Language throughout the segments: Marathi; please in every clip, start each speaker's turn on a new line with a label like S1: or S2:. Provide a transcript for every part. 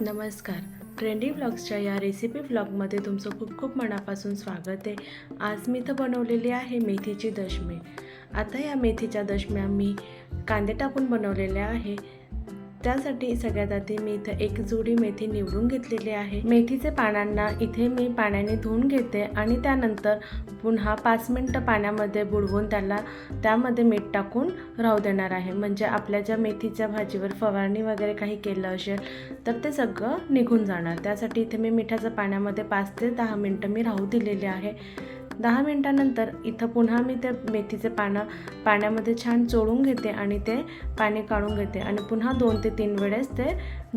S1: नमस्कार. ट्रेंडी व्लॉग्सच्या या रेसिपी व्लॉगमध्ये तुमचं खूप खूप मनापासून स्वागत आहे. आज मी तर बनवलेली आहे मेथीची दशमी. आता या मेथीच्या दशम्या मी कांदे टाकून बनवलेल्या आहे. त्यासाठी सगळ्यात आधी मी इथं एक जुडी मेथी निवडून घेतलेली आहे. मेथीचे पानांना इथे मी पाण्याने धुवून घेते आणि त्यानंतर पुन्हा पाच मिनटं पाण्यामध्ये बुडवून त्याला त्यामध्ये मीठ टाकून राहू देणार आहे. म्हणजे आपल्या ज्या मेथीच्या भाजीवर फवारणी वगैरे काही केलं असेल तर ते सगळं निघून जाणार. त्यासाठी इथे मी मिठाचं पाण्यामध्ये पाच ते दहा मिनटं मी राहू दिलेले आहे. दहा मिनटानंतर इथं पुन्हा मी ते मेथीचे पानं पाण्यामध्ये छान चोळून घेते आणि ते पाणी काढून घेते. आणि पुन्हा दोन ते तीन वेळेस ते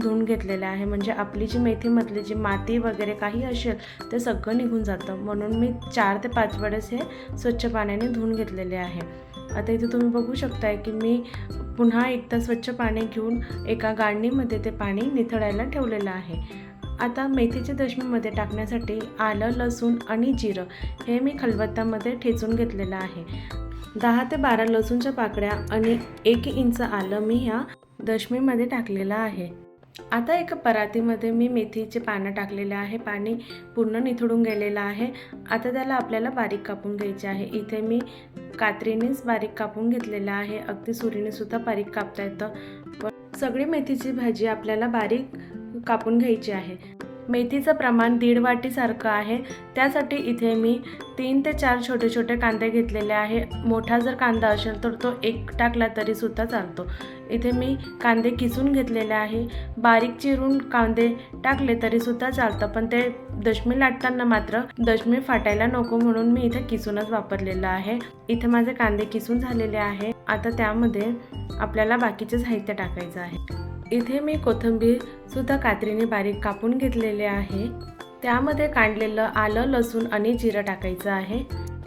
S1: धुवून घेतलेले आहे. म्हणजे आपली जी मेथीमधली जी माती वगैरे काही असेल ते सगळं निघून जातं. म्हणून मी चार ते पाच वेळेस हे स्वच्छ पाण्याने धुवून घेतलेले आहे. आता इथे तुम्ही बघू शकताय की मी पुन्हा एकदा स्वच्छ पाणी घेऊन एका गाडणीमध्ये ते पाणी निथळायला ठेवलेलं आहे. आता मेथीच्या दशमीमध्ये टाकण्यासाठी आलं लसूण आणि जिरं हे मी खलबत्त्यामध्ये ठेचून घेतलेलं आहे. दहा ते बारा लसूणच्या पाकळ्या आणि एक इंच आलं मी ह्या दशमीमध्ये टाकलेलं आहे. आता एका परातीमध्ये मी मेथीचे पानं टाकलेले आहे. पाणी पूर्ण निथळून गेलेलं आहे. आता त्याला आपल्याला बारीक कापून घ्यायचे आहे. इथे मी कात्रीनेच बारीक कापून घेतलेलं आहे. अगदी सुरीनेसुद्धा बारीक कापता येतं. पण सगळी मेथीची भाजी आपल्याला बारीक कापून घ्यायची आहे. मेथीचं प्रमाण दीड वाटीसारखं आहे. त्यासाठी इथे मी तीन ते चार छोटे छोटे कांदे घेतलेले आहे. मोठा जर कांदा असेल तर तो एक टाकला तरीसुद्धा चालतो. इथे मी कांदे किसून घेतलेले आहे. बारीक चिरून कांदे टाकले तरीसुद्धा चालतं. पण ते दशमी लाटताना मात्र दशमी फाटायला नको म्हणून मी इथे किसूनच वापरलेलं आहे. इथे माझे कांदे किसून झालेले आहे. आता त्यामध्ये आपल्याला बाकीचे साहित्य टाकायचं आहे. इथे मी कोथिंबीरसुद्धा कात्रीने बारीक कापून घेतलेले आहे. त्यामध्ये काढलेलं आलं लसूण आणि जिरं टाकायचं आहे.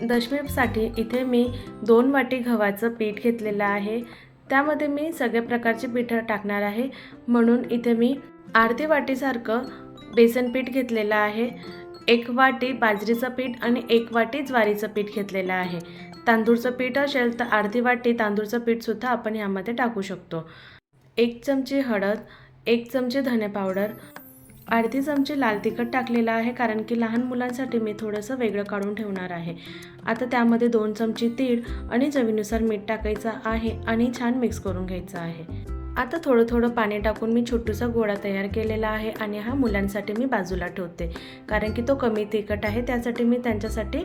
S1: दशमीसाठी इथे मी दोन वाटी गव्हाचं पीठ घेतलेलं आहे. त्यामध्ये मी सगळ्या प्रकारचे पीठ टाकणार आहे. म्हणून इथे मी अर्धी वाटीसारखं बेसन पीठ घेतलेलं आहे. एक वाटी बाजरीचं पीठ आणि एक वाटी ज्वारीचं पीठ घेतलेलं आहे. तांदूळचं पीठ असेल तर अर्धी वाटी तांदूळचं पीठसुद्धा आपण ह्यामध्ये टाकू शकतो. एक चमची हळद एक चमचे धने पावडर अर्धी चमचे लाल तिखट टाकलेलं आहे कारण की लहान मुलांसाठी मी थोडंसं वेगळं काढून ठेवणार आहे. आता त्यामध्ये दोन चमचे तीळ आणि चवीनुसार मीठ टाकायचं आहे आणि छान मिक्स करून घ्यायचं आहे. आता थोडं थोडं पाणी टाकून मी छोटूसा गोळा तयार केलेला आहे आणि हा मुलांसाठी मी बाजूला ठेवते. कारण की तो कमी तिखट आहे त्यासाठी मी त्यांच्यासाठी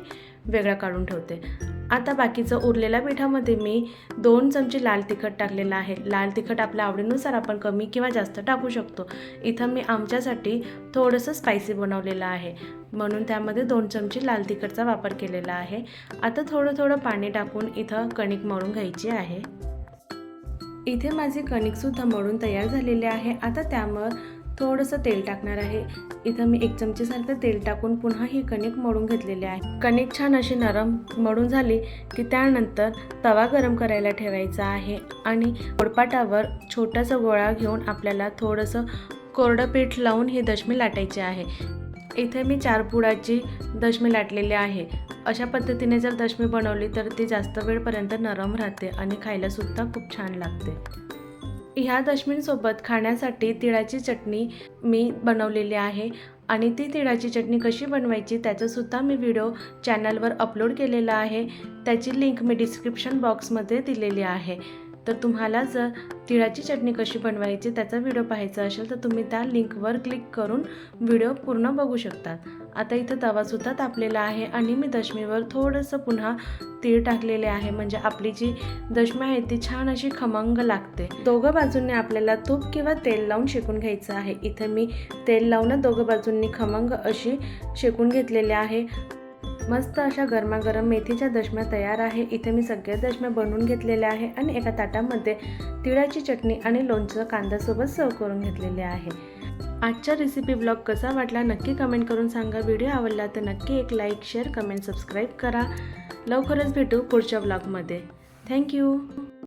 S1: वेगळा काढून ठेवते. आता बाकीचं उरलेल्या पिठामध्ये मी दोन चमचे लाल तिखट टाकलेलं आहे. लाल तिखट आपल्या आवडीनुसार आपण कमी किंवा जास्त टाकू शकतो. इथं मी आमच्यासाठी थोडंसं स्पायसी बनवलेलं आहे. म्हणून त्यामध्ये दोन चमचे लाल तिखटचा वापर केलेला आहे. आता थोडं थोडं पाणी टाकून इथं कणिक मळून घ्यायची आहे. इथे माझे कणिकसुद्धा मळून तयार झालेले आहे. आता त्यावर थोडंसं तेल टाकणार आहे. इथं मी एक चमचेसारखं तेल टाकून पुन्हा ही कणिक मळून घेतलेली आहे. कणिक छान अशी नरम मळून झाली की त्यानंतर तवा गरम करायला ठेवायचा आहे आणि गोडपाटावर छोटासा गोळा घेऊन आपल्याला थोडंसं कोरडं पीठ लावून ही दशमी लाटायची आहे. इथे मी चार पुडाची दशमी लाटलेली आहे. अशा पद्धतीने जर दशमी बनवली तर ती जास्त वेळपर्यंत नरम राहते आणि खायलासुद्धा खूप छान लागते. ह्या दशमींसोबत खाण्यासाठी तिळाची चटणी मी बनवलेली आहे आणि ती तिळाची चटणी कशी बनवायची त्याचंसुद्धा मी व्हिडिओ चॅनलवर अपलोड केलेला आहे. त्याची लिंक मी डिस्क्रिप्शन बॉक्समध्ये दिलेली आहे. तर तुम्हाला जर तिळाची चटणी कशी बनवायची त्याचा व्हिडिओ पाहायचा असेल तर तुम्ही त्या लिंकवर क्लिक करून व्हिडिओ पूर्ण बघू शकतात आता इथं तवासुद्धा तापलेला आहे आणि मी दशमीवर थोडंसं पुन्हा तीळ टाकलेले आहे. म्हणजे आपली जी दशमी आहे ती छान अशी खमंग लागते. दोघं बाजूंनी आपल्याला तूप किंवा तेल लावून शेकून घ्यायचं आहे. इथं मी तेल लावून दोघं बाजूंनी खमंग अशी शेकून घेतलेली आहे. मस्त अशा गरमागरम मेथीच्या दशम्या तयार आहे. इथे मी सगळ्या दशम्या बनवून घेतलेल्या आहे आणि एका ताटामध्ये तिळाची चटणी आणि लोणचं कांद्यासोबत सर्व करून घेतलेले आहे. आजचा रेसिपी ब्लॉग कसा वाटला नक्की कमेंट करून सांगा. व्हिडिओ आवडला तर नक्की एक लाईक शेअर कमेंट सबस्क्राईब करा. लवकरच भेटू पुढच्या ब्लॉगमध्ये थँक्यू